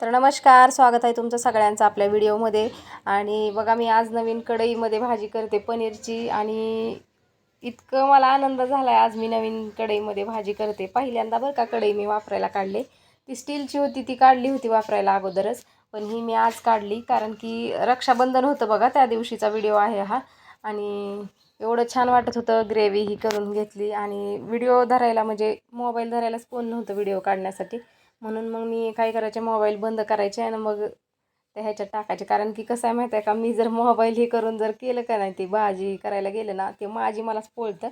तर नमस्कार स्वागत आहे तुमचं सगळ्यांचं आपल्या व्हिडिओमध्ये. आणि बघा मी आज नवीन कढईमध्ये भाजी करते पनीरची आणि इतकं मला आनंद झाला आहे आज मी नवीन कढईमध्ये भाजी करते. पहिल्यांदा बरं का कढई मी वापरायला काढले. ती स्टीलची होती ती काढली होती वापरायला अगोदरच. पण ही मी आज काढली कारण की रक्षाबंधन होतं बघा त्या दिवशीचा व्हिडिओ आहे हा. आणि एवढं छान वाटत होतं ग्रेव्ही ही करून घेतली. आणि व्हिडिओ धरायला म्हणजे मोबाईल धरायलाच फोन नव्हतं व्हिडिओ काढण्यासाठी. म्हणून मग मी काय करायचे मोबाईल बंद करायचे आणि मग त्या ह्याच्यात टाकायचे. कारण की कसं आहे माहिती आहे का मी जर मोबाईल हे करून जर केलं का नाही ते भाजी करायला गेलं ना ते माझी मलाच पोळतं.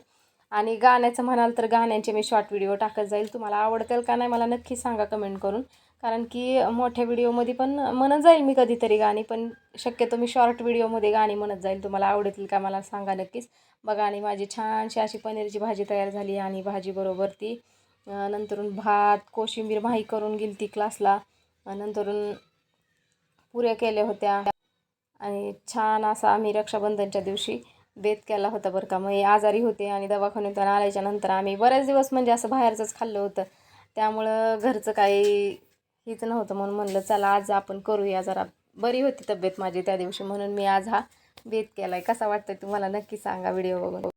आणि गाण्याचं म्हणाल तर गाण्यांचे मी शॉर्ट व्हिडिओ टाकत जाईल. तुम्हाला आवडतील का नाही मला नक्की सांगा कमेंट करून. कारण की मोठ्या व्हिडिओमध्ये पण म्हणत जाईल मी कधीतरी गाणी पण शक्यतो मी शॉर्ट व्हिडिओमध्ये गाणी म्हणत जाईल. तुम्हाला आवडतील का मला सांगा नक्कीच. बघा आणि माझी छानशी अशी पनीरची भाजी तयार झाली आणि भाजीबरोबर ती नंतरून भात कोशिंबीर माही करून गेली ती क्लासला नंतरून पुऱ्या केल्या होत्या. आणि छान असा आम्ही रक्षाबंधनच्या दिवशी बेत केला होता बरं का. मग आजारी होते आणि दवाखान्यातून आल्याच्यानंतर आम्ही बरेच दिवस म्हणजे असं बाहेरचंच खाल्लं होतं. त्यामुळं घरचं काही हीच नव्हतं म्हणून म्हणलं चला आज आपण करूया. जरा बरी होती तब्येत माझी त्या दिवशी. म्हणून मी आज हा बेत केला आहे कसा वाटतं तुम्हाला नक्की सांगा व्हिडिओ बघून.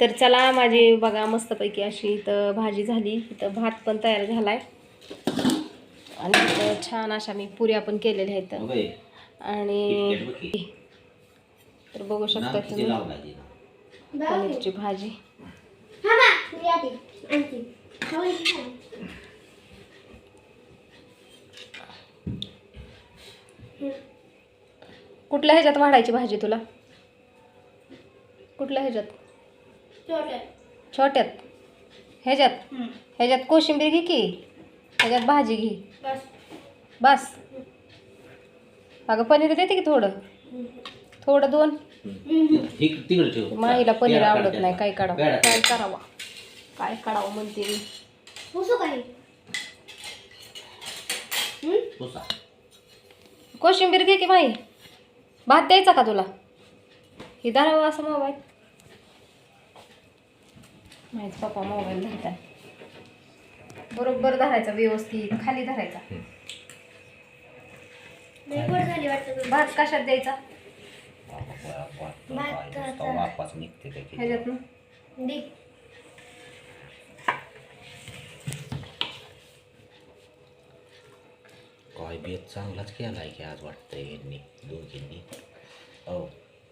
तर चला माझी बघा मस्तपैकी अशी इथं भाजी झाली. इथं भात पण तयार झालाय. आणि इथं छान अशा मी पुऱ्या पण केलेल्या आहेत. आणि तर बघू शकता तुम्ही. पनीरची भाजी. कुठल्या ह्याच्यात वाढायची भाजी तुला? कुठल्या ह्याच्यात? छोट्यात. ह्याच्यात? ह्याच्यात कोशिंबीर घे की? ह्याच्यात भाजी घे. बस. अगं पनीर देते की थोडं? थोडं दोन. माईला पनीर आवडत नाही. काय काढावं काय करावं? काय काढावं म्हणते मी. कोशिंबीर घे की माई? भात द्यायचा का तुला? ही धरावं असं मोबाईल. माहीत पप्पा मोबाईल धरताय बरोबर धरायचा व्यवस्थित खाली धरायचा. भात कशात द्यायचा. ह्याच्यात काय बेत चांगलाच केलाय की आज वाटतंय यांनी दोघींनी. हो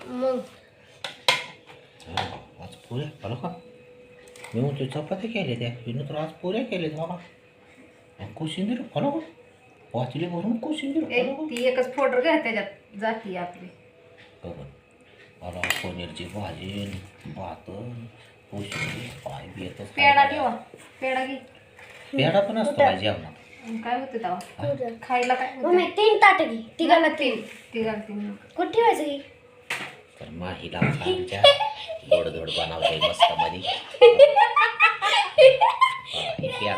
मग. आज बरं का? मी म्हणतो चपात्या केल्या त्या. हिनं तर आज पुऱ्या केल्यात बाबा कोशिंबीर फॉलो का वाचली भरून कोशिंबीर फॉलो ती एकच फोल्डर घ्या त्याच्यात जाती आपली. बघा मला पनीरची भाजी भात कोशिंबीर काय बेतच पेढा ठेवा. पेढा घे. पेढा पण असतो का जेवणात. आणि काय होते तेव्हा? खायला काय तीन ताट घे. तिघाला तीन तिघाला तीन कुठे ठेवायचं तर माहीला आमच्या गोड धोड बनवते मस्त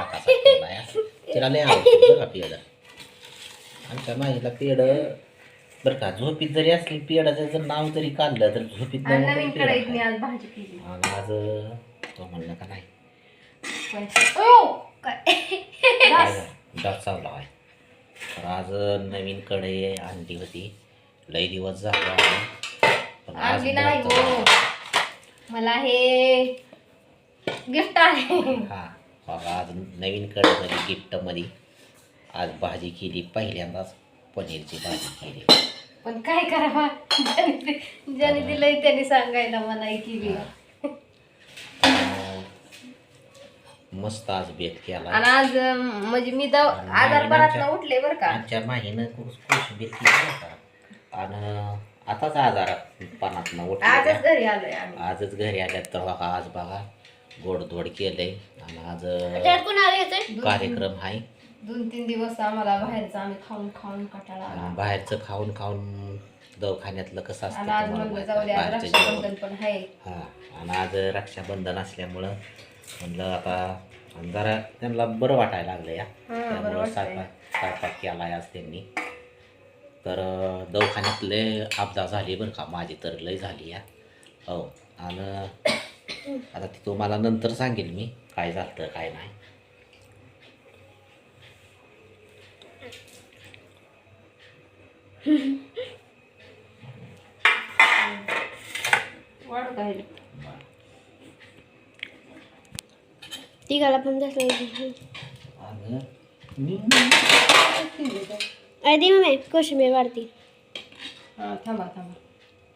कसा केलाय तिला लय आवडतं का पेढ. आमच्या माहीला पेढ बरं का झोपीत जरी असली पेढाचं जर नाव जरी काढलं तर झोपीत मी. आज तो म्हणलं का नाही? चावला आहे तर आज नवीन कढई आणली होती. लई दिवस झाले. आणली नाही हो. मला हे गिफ्ट आहे. हा बघा आज नवीन कढईमध्ये गिफ्टमध्ये आज भाजी केली पहिल्यांदाच पनीरची भाजी केली. पण काय करावा? ज्याने दिलंय त्याने सांगायला मला केली. मस्त आज बेत केला. आणि आज म्हणजे मी दव आजारपणात उठले बरं का. आमच्या माहीनं कोशिंबीर केली होता आणि आताच आजारात पानातनं आजच उठल्या घरी आलोय आम्ही. आजच घरी आल्यात तर बघा आज बघा गोडधोड केलंय आणि आज त्यात कोणाला कार्यक्रम आहे. दोन तीन दिवस आम्हाला बाहेरचं आम्ही खाऊन खाऊन कटाळा आला. आणि बाहेरचं खाऊन खाऊन दवाखान्यातलं कसं असतं आणि आज तुम्हाला म्हणलं माहीत जाऊ आहे, द्या आज बाहेरचं जेवण. रक्षाबंधन पण आहे. हा आणि आज रक्षाबंधन असल्यामुळं म्हणलं आता आणि जरा त्यांना बरं वाटायला लागलं या बरं त्यामुळं वाटतंय. स्वयंपाक स्वयंपाक केलाय आज त्यांनी. तर दवाखान्यात लय आपदा झाली बरं का माझी तर लय झाली या. हो आणि आता ती तुम्हाला नंतर सांगेन मी काय झालं काय नाही. तिघाला पण जास्त तसं अगं मी अरे दे मम्मी कोशिंबीर वाढती. हां थांबा थांबा.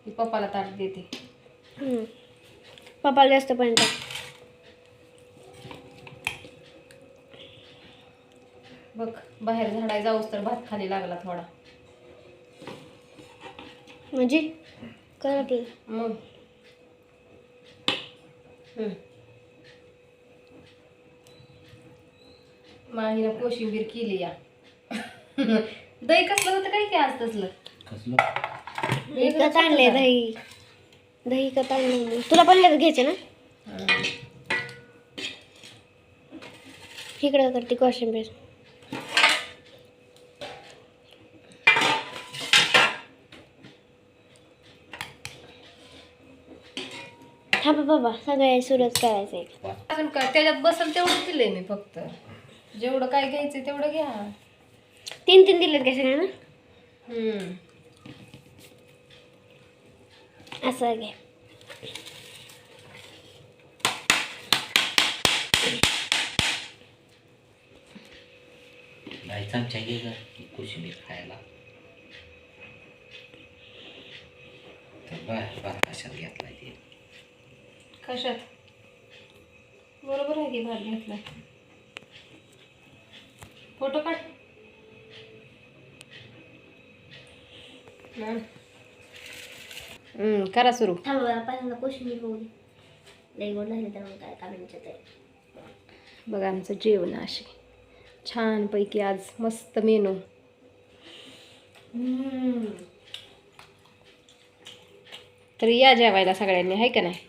ती पप्पाला ताट देते. हम्म. पप्पाला जास्त पण टाक. बघ बाहेर झाडाय जाऊस तर भात खाली लागला थोडा. म्हणजे? कर आपलं. मग. हम्म. माहीनं कोशिंबीर केली या. दही कसलं होतं काय की आज तसलं? कसलं? विकत आणले दही. दही विकत आणले. तुला पण लगेच घ्यायचे ना? इकडं करते कोशिंबीर. थांबा बाबा सगळ्या सुरत करायचं आहे. अजून काय? त्याच्यात बसल तेवढं दिलंय मी फक्त. जेवढं काय घ्यायचं तेवढं घ्या. तीन तीन दिलेत का सगळ्यांना. असं घे जायचं आमच्या घे ग कोशिंबीर खायला. तर बर बर कशात ते. कशात? बरोबर आहे की भात घेतला फोटो काढ. करा सुरू पहिल्यांदा कोशिंबीर बघू. लई गोड लागले तर मग काय ते बघा आमचं जेवण असे छानपैकी आज मस्त मेनू तर या जेवायला सगळ्यांनी आहे का नाही